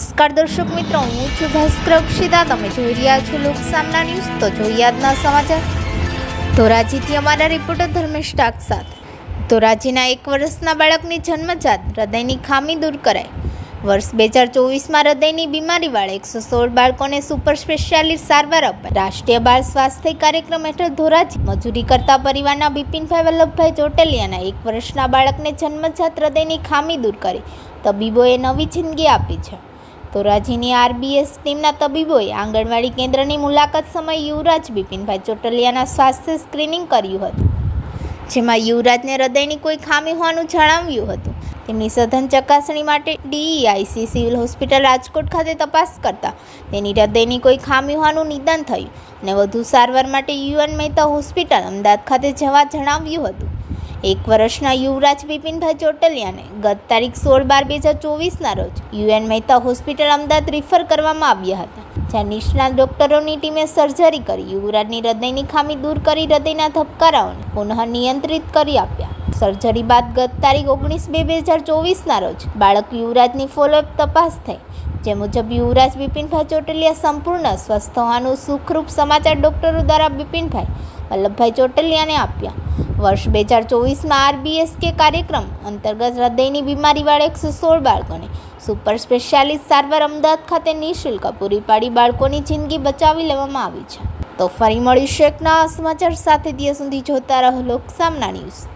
નમસ્કાર દર્શક મિત્રો, હું છું ભાસ્કર તમે જોઈ રહ્યા છો લોકસામના ન્યૂઝ, તો જોઈએ આજના સમાચાર. ધોરાજીથી અમારા રિપોર્ટર ધર્મેશ ટાક સાથે. ધોરાજીના એક વર્ષના બાળકની જન્મજાત હૃદયની ખામી દૂર કરાઈ. વર્ષ બે હજાર ચોવીસમાં હૃદયની બીમારીવાળા એકસો સોળ બાળકોને સુપર સ્પેશિયાલિસ્ટ સારવાર અપાઈ રાષ્ટ્રીય બાળ સ્વાસ્થ્ય કાર્યક્રમ હેઠળ ધોરાજી મજૂરી કરતા પરિવારના બિપિનભાઈ વલ્લભભાઈ ચોટલિયાના એક વર્ષના બાળકને જન્મજાત હૃદયની ખામી દૂર કરી તબીબોએ નવી જિંદગી આપી છે. ધોરાજીની આરબીએસ ટીમના તબીબોએ આંગણવાડી કેન્દ્રની મુલાકાત સમયે યુવરાજ બિપિનભાઈ ચોટલિયાના સ્વાસ્થ્ય સ્ક્રીનિંગ કર્યું હતું. જેમાં યુવરાજને હૃદયની કોઈ ખામી હોવાનું જણાવ્યું હતું. તેમની સઘન ચકાસણી માટે ડીઈઆઈસી સિવિલ હોસ્પિટલ રાજકોટ ખાતે તપાસ કરતા તેની હૃદયની કોઈ ખામી હોવાનું નિદાન થયું અને વધુ સારવાર માટે યુએન મહેતા હોસ્પિટલ અમદાવાદ ખાતે જવા જણાવ્યું હતું. એક વર્ષના યુવરાજ બિપિનભાઈ ચોટલિયાને ગત તારીખ સોળ બાર બે હજાર ચોવીસના રોજ UN Mehta hospital Ahmedabad refer કરવામાં આવ્યા હતા, જ્યાં નિષ્ણાત ડોક્ટરોની ટીમે સર્જરી કરી યુવરાજની હૃદયની ખામી દૂર કરી હૃદયના ધબકારાઓને પુનઃ નિયંત્રિત કરી આપ્યા. સર્જરી બાદ ગત તારીખ ઓગણીસ બે બે હજાર ચોવીસના રોજ બાળક યુવરાજની ફોલોઅપ તપાસ થઈ, જે મુજબ યુવરાજ બિપિનભાઈ ચોટલિયા સંપૂર્ણ સ્વસ્થ હોવાનું સુખરૂપ સમાચાર ડોક્ટરો દ્વારા બિપિનભાઈ વલ્લભભાઈ ચોટલિયાને આપ્યા. વર્ષ બે હજાર ચોવીસમાં આરબીએસ કે કાર્યક્રમ અંતર્ગત હૃદયની બીમારીવાળા એકસો સોળ બાળકોને સુપર સ્પેશિયાલિસ્ટ સારવાર અમદાવાદ ખાતે નિઃશુલ્ક પૂરી પાડી બાળકોની જિંદગી બચાવી લેવામાં આવી છે. તો ફરી મળીશું એક નવા સમાચાર સાથે. દિવસ સુધી જોતા રહો લોકસામના ન્યૂઝ.